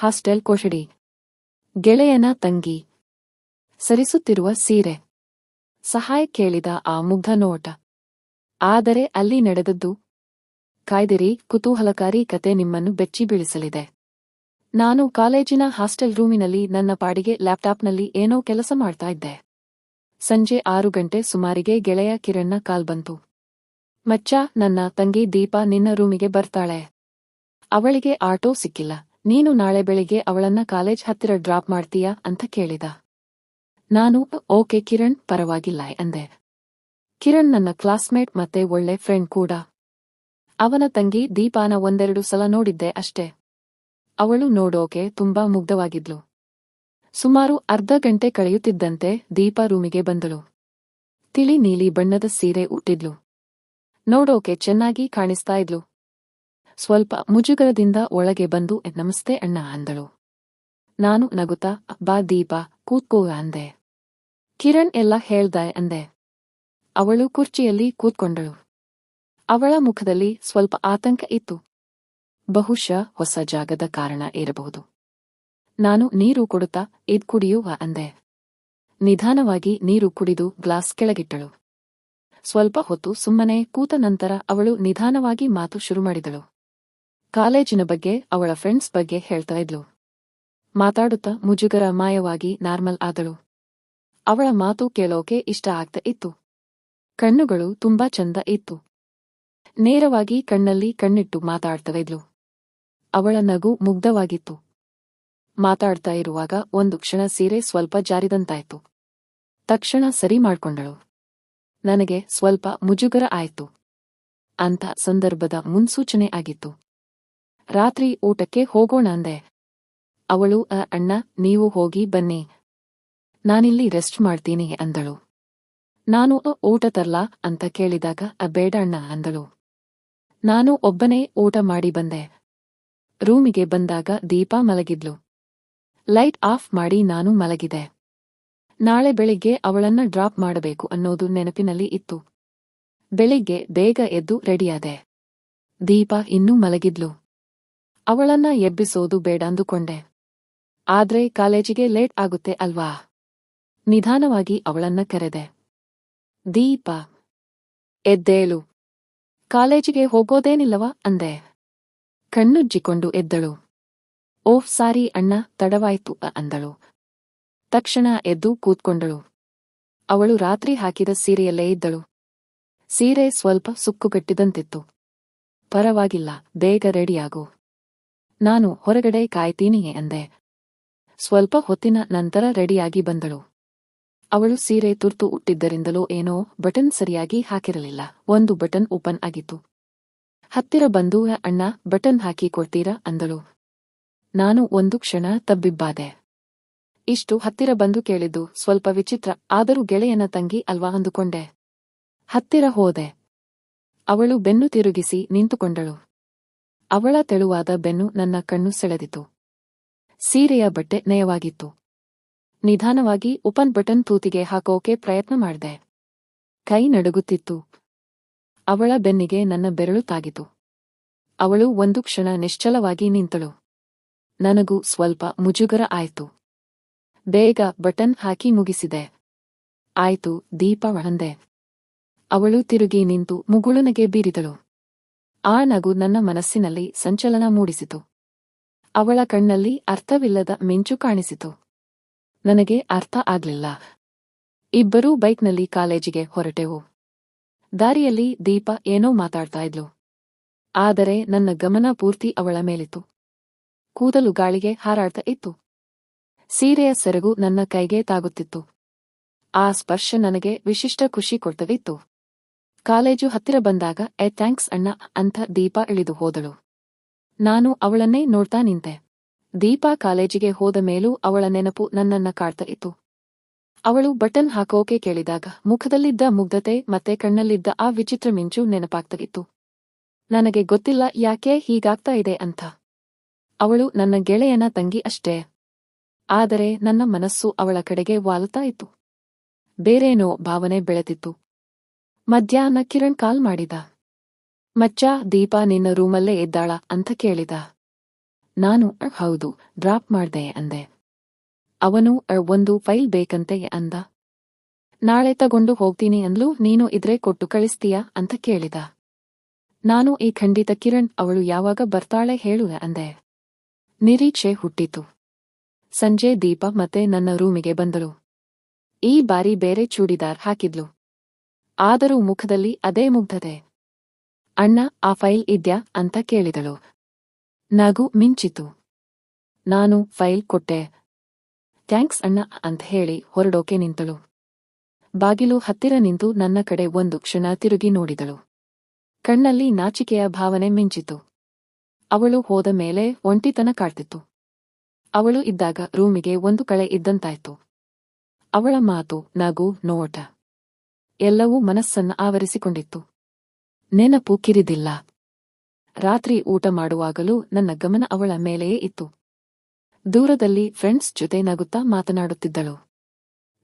Hostel ಕೊಠಡಿ ಗೆಳೆಯನ ತಂಗಿ. ಸರಿಸುತ್ತಿರುವ ಸೀರೆ. ಸಹಾಯ ಕೇಳಿದ ಆ ಮುಗ್ಧ ನೋಟ. ಆದರೆ ಅಲ್ಲಿ ನಡೆದದ್ದು. ಕಾಯ್ದಿರಿ, ಕುತೂಹಲಕಾರಿ ಕತೆ ನಿಮ್ಮನ್ನು ಬೆಚ್ಚಿ ಬೀಳಿಸಲಿದೆ. ನಾನು ಕಾಲೇಜಿನ ಹಾಸ್ಟೆಲ್ ರೂಮಿನಲ್ಲಿ ನನ್ನ ಪಾಡಿಗೆ ಲ್ಯಾಪ್ಟಾಪ್ನಲ್ಲಿ ಏನೋ ಕೆಲಸ ಮಾಡ್ತಾ ಇದ್ದೆ. ಸಂಜೆ ಆರು ಗಂಟೆ ಸುಮಾರಿಗೆ ಗೆಳೆಯ ಕಿರಣ್ನ ಕಾಲ್ ಬಂತು. ಮಚ್ಚ, ನನ್ನ ತಂಗಿ ದೀಪ ನಿನ್ನ ರೂಮಿಗೆ ಬರ್ತಾಳೆ. ಅವಳಿಗೆ ಆಟೋ ಸಿಕ್ಕಿಲ್ಲ. ನೀನು ನಾಳೆ ಬೆಳಿಗ್ಗೆ ಅವಳನ್ನ ಕಾಲೇಜ್ ಹತ್ತಿರ ಡ್ರಾಪ್ ಮಾಡ್ತೀಯಾ ಅಂತ ಕೇಳಿದ. ನಾನು, ಓಕೆ ಕಿರಣ್, ಪರವಾಗಿಲ್ಲ ಅಂದೆ ಕಿರಣ್ ನನ್ನ ಕ್ಲಾಸ್ಮೇಟ್ ಮತ್ತೆ ಒಳ್ಳೆ ಫ್ರೆಂಡ್ ಕೂಡ. ಅವನ ತಂಗಿ ದೀಪಾನ ಒಂದೆರಡು ಸಲ ನೋಡಿದ್ದೆ ಅಷ್ಟೇ. ಅವಳು ನೋಡೋಕೆ ತುಂಬಾ ಮುಗ್ಧವಾಗಿದ್ಲು. ಸುಮಾರು ಅರ್ಧ ಗಂಟೆ ಕಳೆಯುತ್ತಿದ್ದಂತೆ ದೀಪ ರೂಮಿಗೆ ಬಂದಳು. ತಿಳಿ ನೀಲಿ ಬಣ್ಣದ ಸೀರೆ ಉಟ್ಟಿದ್ಲು. ನೋಡೋಕೆ ಚೆನ್ನಾಗಿ ಕಾಣಿಸ್ತಾ ಇದ್ಲು. ಸ್ವಲ್ಪ ಮುಜುಗರದಿಂದ ಒಳಗೆ ಬಂದು, ನಮಸ್ತೆ ಅಣ್ಣ ಅಂದಳು. ನಾನು ನಗುತ್ತಾ ಬಾ ದೀಪ ಕೂತ್ಕೋ ಅಂದೆ. ಕಿರಣ್ ಎಲ್ಲ ಹೇಳ್ದೆ ಅಂದೆ. ಅವಳು ಕುರ್ಚಿಯಲ್ಲಿ ಕೂತ್ಕೊಂಡಳು. ಅವಳ ಮುಖದಲ್ಲಿ ಸ್ವಲ್ಪ ಆತಂಕ ಇತ್ತು. ಬಹುಶಃ ಹೊಸ ಜಾಗದ ಕಾರಣ ಇರಬಹುದು. ನಾನು ನೀರು ಕೊಡುತ್ತಾ, ಇದ್ ಕುಡಿಯುವ ಅಂದೆ. ನಿಧಾನವಾಗಿ ನೀರು ಕುಡಿದು ಗ್ಲಾಸ್ ಕೆಳಗಿಟ್ಟಳು. ಸ್ವಲ್ಪ ಹೊತ್ತು ಸುಮ್ಮನೆ ಕೂತ ನಂತರ ಅವಳು ನಿಧಾನವಾಗಿ ಮಾತು ಶುರು ಮಾಡಿದಳು. ಕಾಲೇಜಿನ ಬಗ್ಗೆ ಅವಳ ಫ್ರೆಂಡ್ಸ್ ಬಗ್ಗೆ ಹೇಳ್ತಾ ಇದ್ಲು. ಮಾತಾಡುತ್ತಾ ಮುಜುಗರ ಮಾಯವಾಗಿ ನಾರ್ಮಲ್ ಆದಳು. ಅವಳ ಮಾತು ಕೇಳೋಕೆ ಇಷ್ಟ ಆಗ್ತಾ ಇತ್ತು. ಕಣ್ಣುಗಳು ತುಂಬಾ ಚಂದ ಇತ್ತು. ನೇರವಾಗಿ ಕಣ್ಣಲ್ಲಿ ಕಣ್ಣಿಟ್ಟು ಮಾತಾಡ್ತಾ ಇದ್ಲು. ಅವಳ ನಗು ಮುಗ್ಧವಾಗಿತ್ತು. ಮಾತಾಡ್ತಾ ಇರುವಾಗ ಒಂದು ಕ್ಷಣ ಸೀರೆ ಸ್ವಲ್ಪ ಜಾರಿದಂತಾಯ್ತು. ತಕ್ಷಣ ಸರಿ ಮಾಡ್ಕೊಂಡಳು. ನನಗೆ ಸ್ವಲ್ಪ ಮುಜುಗರ ಆಯ್ತು. ಅಂತ ಸಂದರ್ಭದ ಮುನ್ಸೂಚನೆ ಆಗಿತ್ತು. ರಾತ್ರಿ ಊಟಕ್ಕೆ ಹೋಗೋಣ ಅಂದೆ. ಅವಳು, ಅ, ಅಣ್ಣ, ನೀವು ಹೋಗಿ ಬನ್ನಿ. ನಾನಿಲ್ಲಿ ರೆಸ್ಟ್ ಮಾಡ್ತೀನಿ, ಅಂದಳು. ನಾನು ಊಟ ತರ್ಲಾ? ಅಂತ ಕೇಳಿದಾಗ, ಅ, ಬೇಡ ಅಣ್ಣ, ಅಂದಳು. ನಾನು ಒಬ್ಬನೇ ಊಟ ಮಾಡಿ ಬಂದೆ. ರೂಮಿಗೆ ಬಂದಾಗ ದೀಪ ಮಲಗಿದ್ಲು. ಲೈಟ್ ಆಫ್ ಮಾಡಿ ನಾನು ಮಲಗಿದೆ. ನಾಳೆ ಬೆಳಿಗ್ಗೆ ಅವಳನ್ನ ಡ್ರಾಪ್ ಮಾಡಬೇಕು, ಅನ್ನೋದು ನೆನಪಿನಲ್ಲಿ ಇತ್ತು. ಬೆಳಿಗ್ಗೆ ಬೇಗ ಎದ್ದು ರೆಡಿಯಾದೆ. ದೀಪ ಇನ್ನೂ ಮಲಗಿದ್ಲು. ಅವಳನ್ನ ಎಬ್ಬಿಸೋದು ಬೇಡ ಅಂದುಕೊಂಡೆ. ಆದ್ರೆ ಕಾಲೇಜಿಗೆ ಲೇಟ್ ಆಗುತ್ತೆ ಅಲ್ವಾ? ನಿಧಾನವಾಗಿ ಅವಳನ್ನ ಕರೆದೆ. ದೀಪ, ಎದ್ದೇಳು. ಕಾಲೇಜಿಗೆ ಹೋಗೋದೇನಿಲ್ಲವಾ? ಅಂದೆ. ಕಣ್ಣುಜ್ಜಿಕೊಂಡು ಎದ್ದಳು. ಓಹ್, ಸಾರಿ ಅಣ್ಣ, ತಡವಾಯ್ತು ಅಂದಳು. ತಕ್ಷಣ ಎದ್ದು ಕೂತ್ಕೊಂಡಳು. ಅವಳು ರಾತ್ರಿ ಹಾಕಿದ ಸೀರೆಯಲ್ಲೇ ಇದ್ದಳು. ಸೀರೆ ಸ್ವಲ್ಪ ಸುಕ್ಕುಗಟ್ಟಿದಂತಿತ್ತು. ಪರವಾಗಿಲ್ಲ, ಬೇಗ ರೆಡಿಯಾಗು. ನಾನು ಹೊರಗಡೆ ಕಾಯ್ತೀನಿ ಅಂದೆ ಸ್ವಲ್ಪ ಹೊತ್ತಿನ ನಂತರ ರೆಡಿಯಾಗಿ ಬಂದಳು. ಅವಳು ಸೀರೆ ತುರ್ತು ಉಟ್ಟಿದ್ದರಿಂದಲೋ ಏನೋ ಬಟನ್ ಸರಿಯಾಗಿ ಹಾಕಿರಲಿಲ್ಲ. ಒಂದು ಬಟನ್ ಓಪನ್ ಆಗಿತ್ತು. ಹತ್ತಿರ ಬಂದು, ಅಣ್ಣ, ಬಟನ್ ಹಾಕಿ ಕೊಡ್ತೀರಾ? ಅಂದಳು. ನಾನು ಒಂದು ಕ್ಷಣ ತಬ್ಬಿಬ್ಬಾದೆ. ಇಷ್ಟು ಹತ್ತಿರ ಬಂದು ಕೇಳಿದ್ದು ಸ್ವಲ್ಪ ವಿಚಿತ್ರ, ಆದರೂ ಗೆಳೆಯನ ತಂಗಿ ಅಲ್ವಾ ಅಂದುಕೊಂಡೆ. ಹತ್ತಿರ ಹೋದೆ. ಅವಳು ಬೆನ್ನು ತಿರುಗಿಸಿ ನಿಂತುಕೊಂಡಳು. ಅವಳ ತೆಳುವಾದ ಬೆನ್ನು ನನ್ನ ಕಣ್ಣು ಸೆಳೆದಿತು. ಸೀರೆಯ ಬಟ್ಟೆ ನಯವಾಗಿತ್ತು. ನಿಧಾನವಾಗಿ ಉಪನ್ ಬಟನ್ ತೂತಿಗೆ ಹಾಕೋಕೆ ಪ್ರಯತ್ನ ಮಾಡಿದೆ. ಕೈ ನಡುಗುತ್ತಿತ್ತು. ಅವಳ ಬೆನ್ನಿಗೆ ನನ್ನ ಬೆರಳು ತಾಗಿತು. ಅವಳು ಒಂದು ಕ್ಷಣ ನಿಶ್ಚಲವಾಗಿ ನಿಂತಳು. ನನಗೂ ಸ್ವಲ್ಪ ಮುಜುಗರ ಆಯ್ತು. ಬೇಗ ಬಟನ್ ಹಾಕಿ ಮುಗಿಸಿದೆ. ಆಯ್ತು ದೀಪ ಒಳಂದೆ ಅವಳು ತಿರುಗಿ ನಿಂತು ಮುಗುಳುನಗೆ ಬೀರಿದಳು. ಆ ನಗು ನನ್ನ ಮನಸ್ಸಿನಲ್ಲಿ ಸಂಚಲನ ಮೂಡಿಸಿತು. ಅವಳ ಕಣ್ಣಲ್ಲಿ ಅರ್ಥವಿಲ್ಲದ ಮಿಂಚು ಕಾಣಿಸಿತು. ನನಗೆ ಅರ್ಥ ಆಗ್ಲಿಲ್ಲ. ಇಬ್ಬರೂ ಬೈಕ್ನಲ್ಲಿ ಕಾಲೇಜಿಗೆ ಹೊರಟೆವು. ದಾರಿಯಲ್ಲಿ ದೀಪ ಏನೋ ಮಾತಾಡ್ತಾ ಇದ್ಲು. ಆದರೆ ನನ್ನ ಗಮನ ಪೂರ್ತಿ ಅವಳ ಮೇಲಿತ್ತು. ಕೂದಲು ಗಾಳಿಗೆ ಹಾರಾಡ್ತಾ ಇತ್ತು. ಸೀರೆಯ ಸೆರಗು ನನ್ನ ಕೈಗೆ ತಾಗುತ್ತಿತ್ತು. ಆ ಸ್ಪರ್ಶ ನನಗೆ ವಿಶಿಷ್ಟ ಖುಷಿ ಕೊಡ್ತವಿತ್ತು ಕಾಲೇಜು ಹತ್ತಿರ ಬಂದಾಗ ಎ ಥ್ಯಾಂಕ್ಸ್ ಅಣ್ಣ, ಅಂತ ದೀಪಾ ಇಳಿದು ಹೋದಳು. ನಾನು ಅವಳನ್ನೇ ನೋಡ್ತಾ ನಿಂತೆ. ದೀಪಾ ಕಾಲೇಜಿಗೆ ಹೋದ ಮೇಲೂ ಅವಳ ನೆನಪು ನನ್ನನ್ನ ಕಾಡ್ತಾ ಇತ್ತು. ಅವಳು ಬಟನ್ ಹಾಕೋಕೆ ಕೇಳಿದಾಗ, ಮುಖದಲ್ಲಿದ್ದ ಮುಗ್ಧತೆ ಮತ್ತೆ ಕಣ್ಣಲ್ಲಿದ್ದ ಆ ವಿಚಿತ್ರ ಮಿಂಚು ನೆನಪಾಗ್ತಾಗಿತ್ತು ನನಗೆ ಗೊತ್ತಿಲ್ಲ, ಯಾಕೆ ಹೀಗಾಗ್ತಾ ಇದೆ ಅಂತ. ಅವಳು ನನ್ನ ಗೆಳೆಯನ ತಂಗಿ ಅಷ್ಟೇ. ಆದರೆ ನನ್ನ ಮನಸ್ಸು ಅವಳ ಕಡೆಗೆ ವಾಲುತ್ತಾ ಇತ್ತು. ಬೇರೇನೋ ಭಾವನೆ ಬೆಳೆತಿತ್ತು ಮಧ್ಯಾಹ್ನ ಕಿರಣ್ ಕಾಲ್ ಮಾಡಿದ. ಮಚ್ಚ, ದೀಪಾ ನಿನ್ನ ರೂಮಲ್ಲೇ ಇದ್ದಾಳ ಅಂತ ಕೇಳಿದ. ನಾನು ಹೌದು, ಡ್ರಾಪ್ ಮಾಡ್ದೆ ಅಂದೆ. ಅವನು ಒಂದು ಫೈಲ್ ಬೇಕಂತೆ ಅಂದ. ನಾಳೆ ತಗೊಂಡು ಹೋಗ್ತೀನಿ ಅಂದ್ಲು, ನೀನು ಇದ್ರೆ ಕೊಟ್ಟು ಕಳಿಸ್ತೀಯ ಅಂತ ಕೇಳಿದ. ನಾನು, ಈ ಖಂಡಿತ ಕಿರಣ್, ಅವಳು ಯಾವಾಗ ಬರ್ತಾಳೆ ಹೇಳು ಅಂದೆ. ನಿರೀಕ್ಷೆ ಹುಟ್ಟಿತು. ಸಂಜೆ ದೀಪ ಮತ್ತೆ ನನ್ನ ರೂಮಿಗೆ ಬಂದಳು. ಈ ಬಾರಿ ಬೇರೆ ಚೂಡಿದಾರ್ ಹಾಕಿದ್ಲು. ಆದರೂ ಮುಖದಲ್ಲಿ ಅದೇ ಮುಗ್ಧತೆ. ಅಣ್ಣ, ಆ ಫೈಲ್ ಇದ್ಯಾ ಅಂತ ಕೇಳಿದಳು. ನಗು ಮಿಂಚಿತು. ನಾನು ಫೈಲ್ ಕೊಟ್ಟೆ. ಥ್ಯಾಂಕ್ಸ್ ಅಣ್ಣ ಅಂತ ಹೇಳಿ ಹೊರಡೋಕೆ ನಿಂತಳು. ಬಾಗಿಲು ಹತ್ತಿರ ನಿಂತು ನನ್ನ ಕಡೆ ಒಂದು ಕ್ಷಣ ತಿರುಗಿ ನೋಡಿದಳು. ಕಣ್ಣಲ್ಲಿ ನಾಚಿಕೆಯ ಭಾವನೆ ಮಿಂಚಿತು. ಅವಳು ಹೋದ ಮೇಲೆ ಒಂಟಿತನ ಕಾಡ್ತಿತ್ತು. ಅವಳು ಇದ್ದಾಗ ರೂಮಿಗೆ ಒಂದು ಕಳೆ ಇದ್ದಂತಾಯ್ತು. ಅವಳ ಮಾತು ನಗು ನೋಟ. ಎಲ್ಲವೂ ಮನಸ್ಸನ್ನ ಆವರಿಸಿಕೊಂಡಿತ್ತು. ನೆನಪು ಕಿರಿದಿಲ್ಲ. ರಾತ್ರಿ ಊಟ ಮಾಡುವಾಗಲೂ ನನ್ನ ಗಮನ ಅವಳ ಮೇಲೆಯೇ ಇತ್ತು. ದೂರದಲ್ಲಿ ಫ್ರೆಂಡ್ಸ್ ಜೊತೆ ನಗುತ್ತಾ ಮಾತನಾಡುತ್ತಿದ್ದಳು.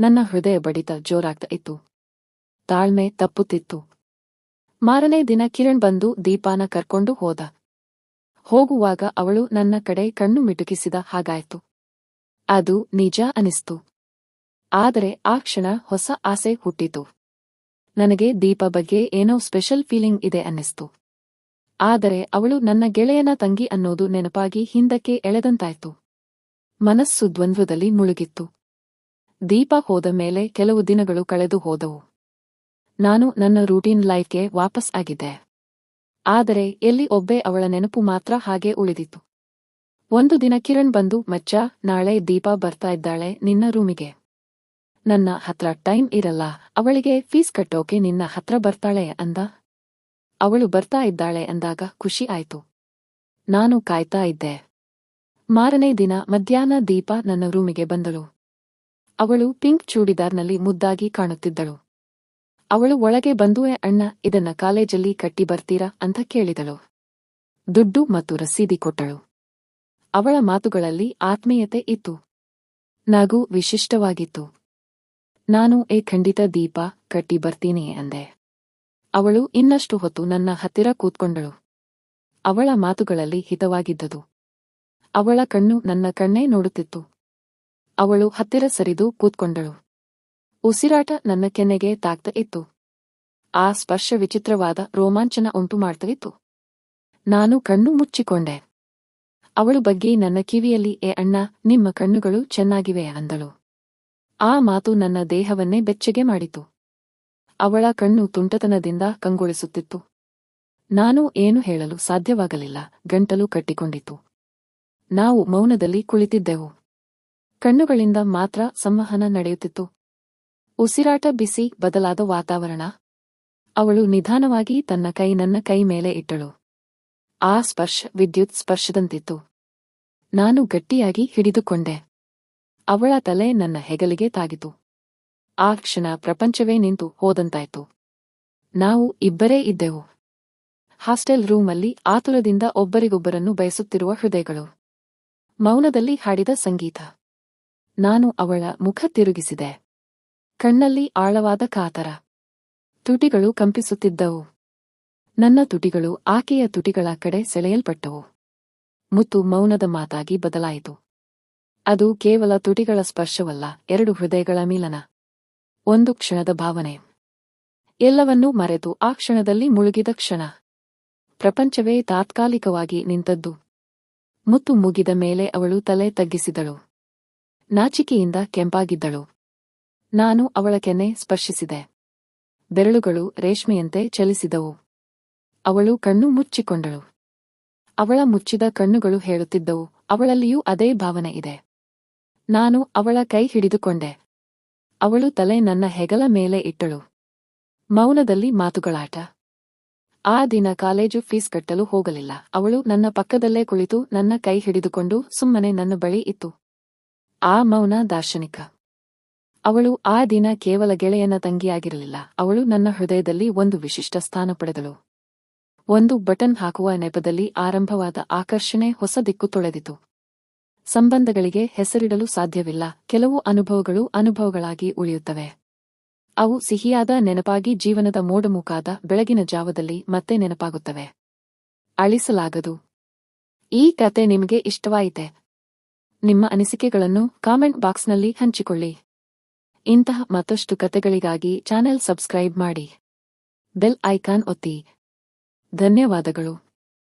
ನನ್ನ ಹೃದಯ ಬಡಿತ ಜೋರಾಗ್ತಾ ಇತ್ತು. ತಾಳ್ಮೆ ತಪ್ಪುತ್ತಿತ್ತು. ಮಾರನೇ ದಿನ ಕಿರಣ್ ಬಂದು ದೀಪಾನ ಕರ್ಕೊಂಡು ಹೋದ. ಹೋಗುವಾಗ ಅವಳು ನನ್ನ ಕಡೆ ಕಣ್ಣು ಮಿಟುಕಿಸಿದ ಹಾಗಾಯ್ತು. ಅದು ನಿಜ ಅನಿಸ್ತು. ಆದರೆ ಆ ಕ್ಷಣ ಹೊಸ ಆಸೆ ಹುಟ್ಟಿತು. ನನಗೆ ದೀಪ ಬಗ್ಗೆ ಏನೋ ಸ್ಪೆಷಲ್ ಫೀಲಿಂಗ್ ಇದೆ ಅನ್ನಿಸ್ತು. ಆದರೆ ಅವಳು ನನ್ನ ಗೆಳೆಯನ ತಂಗಿ ಅನ್ನೋದು ನೆನಪಾಗಿ ಹಿಂದಕ್ಕೆ ಎಳೆದಂತಾಯ್ತು. ಮನಸ್ಸು ದ್ವಂದ್ವದಲ್ಲಿ ಮುಳುಗಿತ್ತು. ದೀಪ ಹೋದ ಮೇಲೆ ಕೆಲವು ದಿನಗಳು ಕಳೆದು ಹೋದವು. ನಾನು ನನ್ನ ರೂಟೀನ್ ಲೈಫ್ಗೆ ವಾಪಸ್ ಆಗಿದ್ದೆ. ಆದರೆ ಎಲ್ಲಿ ಒಬ್ಬೆ ಅವಳ ನೆನಪು ಮಾತ್ರ ಹಾಗೆ ಉಳಿದಿತ್ತು. ಒಂದು ದಿನ ಕಿರಣ್ ಬಂದು, ಮಚ್ಚ, ನಾಳೆ ದೀಪ ಬರ್ತಾ ಇದ್ದಾಳೆ ನಿನ್ನ ರೂಮಿಗೆ ನನ್ನ ಹತ್ರ ಟೈಮ್ ಇರಲ್ಲ, ಅವಳಿಗೆ ಫೀಸ್ ಕಟ್ಟೋಕೆ ನಿನ್ನ ಹತ್ರ ಬರ್ತಾಳೆ ಅಂದ. ಅವಳು ಬರ್ತಾ ಇದ್ದಾಳೆ ಅಂದಾಗ ಖುಷಿ ಆಯ್ತು. ನಾನು ಕಾಯ್ತಾ ಇದ್ದೆ. ಮಾರನೇ ದಿನ ಮಧ್ಯಾಹ್ನ ದೀಪ ನನ್ನ ರೂಮಿಗೆ ಬಂದಳು. ಅವಳು ಪಿಂಕ್ ಚೂಡಿದಾರ್ನಲ್ಲಿ ಮುದ್ದಾಗಿ ಕಾಣುತ್ತಿದ್ದಳು. ಅವಳು ಒಳಗೆ ಬಂದುವೆ ಅಣ್ಣ, ಇದನ್ನ ಕಾಲೇಜಲ್ಲಿ ಕಟ್ಟಿ ಬರ್ತೀರಾ? ಅಂತ ಕೇಳಿದಳು. ದುಡ್ಡು ಮತ್ತು ರಸೀದಿ ಕೊಟ್ಟಳು. ಅವಳ ಮಾತುಗಳಲ್ಲಿ ಆತ್ಮೀಯತೆ ಇತ್ತು. ನಗು ವಿಶಿಷ್ಟವಾಗಿತ್ತು. ನಾನು ಏ ಖಂಡಿತ ದೀಪ ಕಟ್ಟಿ ಬರ್ತೀನಿ ಅಂದೆ. ಅವಳು ಇನ್ನಷ್ಟು ಹೊತ್ತು ನನ್ನ ಹತ್ತಿರ ಕೂತ್ಕೊಂಡಳು. ಅವಳ ಮಾತುಗಳಲ್ಲಿ ಹಿತವಾಗಿದ್ದದು. ಅವಳ ಕಣ್ಣು ನನ್ನ ಕಣ್ಣೇ ನೋಡುತ್ತಿತ್ತು. ಅವಳು ಹತ್ತಿರ ಸರಿದು ಕೂತ್ಕೊಂಡಳು. ಉಸಿರಾಟ ನನ್ನ ಕೆನ್ನೆಗೆ ತಾಕ್ತ ಇತ್ತು. ಆ ಸ್ಪರ್ಶ ವಿಚಿತ್ರವಾದ ರೋಮಾಂಚನ ಉಂಟು ಮಾಡ್ತಾ ನಾನು ಕಣ್ಣು ಮುಚ್ಚಿಕೊಂಡೆ. ಅವಳು ಬಗ್ಗೆ ನನ್ನ ಕಿವಿಯಲ್ಲಿ, ಏ ಅಣ್ಣ, ನಿಮ್ಮ ಕಣ್ಣುಗಳು ಚೆನ್ನಾಗಿವೆ ಅಂದಳು. ಆ ಮಾತು ನನ್ನ ದೇಹವನ್ನೇ ಬೆಚ್ಚಗೆ ಮಾಡಿತು. ಅವಳ ಕಣ್ಣು ತುಂಟತನದಿಂದ ಕಂಗೊಳಿಸುತ್ತಿತ್ತು. ನಾನು ಏನು ಹೇಳಲು ಸಾಧ್ಯವಾಗಲಿಲ್ಲ, ಗಂಟಲು ಕಟ್ಟಿಕೊಂಡಿತು. ನಾವು ಮೌನದಲ್ಲಿ ಕುಳಿತಿದ್ದೆವು. ಕಣ್ಣುಗಳಿಂದ ಮಾತ್ರ ಸಂವಹನ ನಡೆಯುತ್ತಿತ್ತು. ಉಸಿರಾಟ ಬಿಸಿ, ಬದಲಾದ ವಾತಾವರಣ. ಅವಳು ನಿಧಾನವಾಗಿ ತನ್ನ ಕೈ ನನ್ನ ಕೈ ಮೇಲೆ ಇಟ್ಟಳು. ಆ ಸ್ಪರ್ಶ, ವಿದ್ಯುತ್ ಸ್ಪರ್ಶದಂತಿತ್ತು. ನಾನು ಗಟ್ಟಿಯಾಗಿ ಹಿಡಿದುಕೊಂಡೆ. ಅವಳ ತಲೆ ನನ್ನ ಹೆಗಲಿಗೆ ತಾಗಿತು ಆ ಕ್ಷಣ ಪ್ರಪಂಚವೇ ನಿಂತು ಹೋದಂತಾಯ್ತು. ನಾವು ಇಬ್ಬರೇ ಇದ್ದೆವು. ಹಾಸ್ಟೆಲ್ ರೂಮಲ್ಲಿ ಆತುರದಿಂದ ಒಬ್ಬರಿಗೊಬ್ಬರನ್ನು ಬಯಸುತ್ತಿರುವ ಹೃದಯಗಳು. ಮೌನದಲ್ಲಿ ಹಾಡಿದ ಸಂಗೀತ. ನಾನು ಅವಳ ಮುಖ ತಿರುಗಿಸಿದೆ. ಕಣ್ಣಲ್ಲಿ ಆಳವಾದ ಕಾತರ. ತುಟಿಗಳು ಕಂಪಿಸುತ್ತಿದ್ದವು. ನನ್ನ ತುಟಿಗಳು ಆಕೆಯ ತುಟಿಗಳ ಕಡೆ ಸೆಳೆಯಲ್ಪಟ್ಟವು. ಮುತ್ತು ಮೌನದ ಮಾತಾಗಿ ಬದಲಾಯಿತು. ಅದು ಕೇವಲ ತುಟಿಗಳ ಸ್ಪರ್ಶವಲ್ಲ, ಎರಡು ಹೃದಯಗಳ ಮಿಲನ. ಒಂದು ಕ್ಷಣದ ಭಾವನೆ. ಎಲ್ಲವನ್ನೂ ಮರೆತು ಆ ಕ್ಷಣದಲ್ಲಿ ಮುಳುಗಿದ ಕ್ಷಣ. ಪ್ರಪಂಚವೇ ತಾತ್ಕಾಲಿಕವಾಗಿ ನಿಂತದ್ದು. ಮುತ್ತು ಮುಗಿದ ಮೇಲೆ ಅವಳು ತಲೆ ತಗ್ಗಿಸಿದಳು. ನಾಚಿಕೆಯಿಂದ ಕೆಂಪಾಗಿದ್ದಳು. ನಾನು ಅವಳ ಕೆನೆ ಸ್ಪರ್ಶಿಸಿದೆ. ಬೆರಳುಗಳು ರೇಷ್ಮೆಯಂತೆ ಚಲಿಸಿದವು. ಅವಳು ಕಣ್ಣು ಮುಚ್ಚಿಕೊಂಡಳು. ಅವಳ ಮುಚ್ಚಿದ ಕಣ್ಣುಗಳು ಹೇಳುತ್ತಿದ್ದವು, ಅವಳಲ್ಲಿಯೂ ಅದೇ ಭಾವನೆ ಇದೆ. ನಾನು ಅವಳ ಕೈ ಹಿಡಿದುಕೊಂಡೆ. ಅವಳು ತಲೆ ನನ್ನ ಹೆಗಲ ಮೇಲೆ ಇಟ್ಟಳು. ಮೌನದಲ್ಲಿ ಮಾತುಗಳಾಟ. ಆ ದಿನ ಕಾಲೇಜು ಫೀಸ್ ಕಟ್ಟಲು ಹೋಗಲಿಲ್ಲ. ಅವಳು ನನ್ನ ಪಕ್ಕದಲ್ಲೇ ಕುಳಿತು ನನ್ನ ಕೈ ಹಿಡಿದುಕೊಂಡು ಸುಮ್ಮನೆ ನನ್ನ ಬಳಿ ಇತ್ತು. ಆ ಮೌನ ದಾರ್ಶನಿಕ. ಅವಳು ಆ ದಿನ ಕೇವಲ ಗೆಳೆಯನ ತಂಗಿಯಾಗಿರಲಿಲ್ಲ. ಅವಳು ನನ್ನ ಹೃದಯದಲ್ಲಿ ಒಂದು ವಿಶಿಷ್ಟ ಸ್ಥಾನ ಪಡೆದಳು. ಒಂದು ಬಟನ್ ಹಾಕುವ ನೆಪದಲ್ಲಿ ಆರಂಭವಾದ ಆಕರ್ಷಣೆ ಹೊಸ ದಿಕ್ಕು ತೊಳೆದಿತು. ಸಂಬಂಧಗಳಿಗೆ ಹೆಸರಿಡಲು ಸಾಧ್ಯವಿಲ್ಲ. ಕೆಲವು ಅನುಭವಗಳು ಅನುಭವಗಳಾಗಿ ಉಳಿಯುತ್ತವೆ. ಅವು ಸಿಹಿಯಾದ ನೆನಪಾಗಿ ಜೀವನದ ಮೋಡಮುಖಾದ ಬೆಳಗಿನ ಜಾವದಲ್ಲಿ ಮತ್ತೆ ನೆನಪಾಗುತ್ತವೆ. ಅಳಿಸಲಾಗದು. ಈ ಕತೆ ನಿಮಗೆ ಇಷ್ಟವಾಯಿತೆ. ನಿಮ್ಮ ಅನಿಸಿಕೆಗಳನ್ನು ಕಾಮೆಂಟ್ ಬಾಕ್ಸ್ನಲ್ಲಿ ಹಂಚಿಕೊಳ್ಳಿ. ಇಂತಹ ಮತ್ತಷ್ಟು ಕತೆಗಳಿಗಾಗಿ ಚಾನೆಲ್ ಸಬ್ಸ್ಕ್ರೈಬ್ ಮಾಡಿ. ಬೆಲ್ ಐಕಾನ್ ಒತ್ತಿ. ಧನ್ಯವಾದಗಳು.